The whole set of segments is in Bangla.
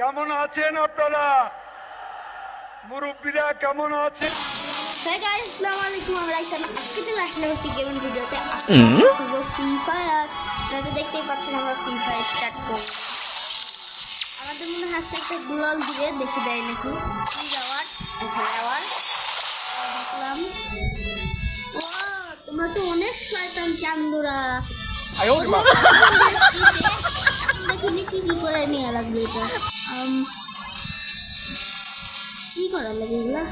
কেমন আছেন আপনারা? মুরব্বীরা কেমন আছেন? গাইস আসসালামু আলাইকুম আমরা আইসাম আজকে চলে আসলাম একটি গেমের ভিডিওতে। আজকে ফ্রি ফায়ার আপনারা দেখতেই পাচ্ছেন আমরা ফ্রি ফায়ার স্টার্ট করব। আমাদের মনে হয় একটা গুলাল দিবে দেখে দেয় নাকি? কি যাওয়ার এখানে আবার দেখলাম। ও তোমরা তো অনেক শয়তান চান্দুরা। দেখিনি কি কি করে নেওয়া লাগবে এটা? কি করা লাগে এগুলা?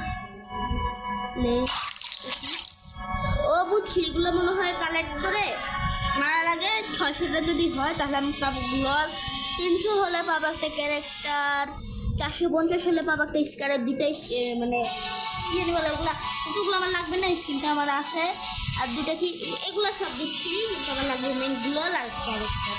ও বুঝছি এগুলো মনে হয় কালেক্ট করে মারার আগে ছয়শোটা যদি হয়, তাহলে আমি পাবো তিনশো হলে পাবো একটা ক্যারেক্টার চারশো পঞ্চাশ হলে পাবো একটা স্কারের দুটাই মানে কি বলে ওগুলো আমার লাগবে না স্ক্রিনটা আমার আছে। আর দুটা কি এগুলো সব দিচ্ছি। আমার লাগবে মেনগুলো আর character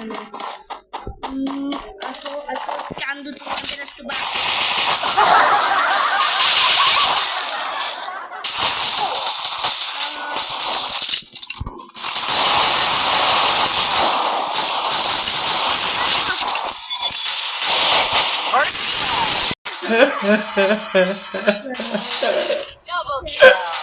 hani. Hmm, also, also, dann du das gemacht. Double kill.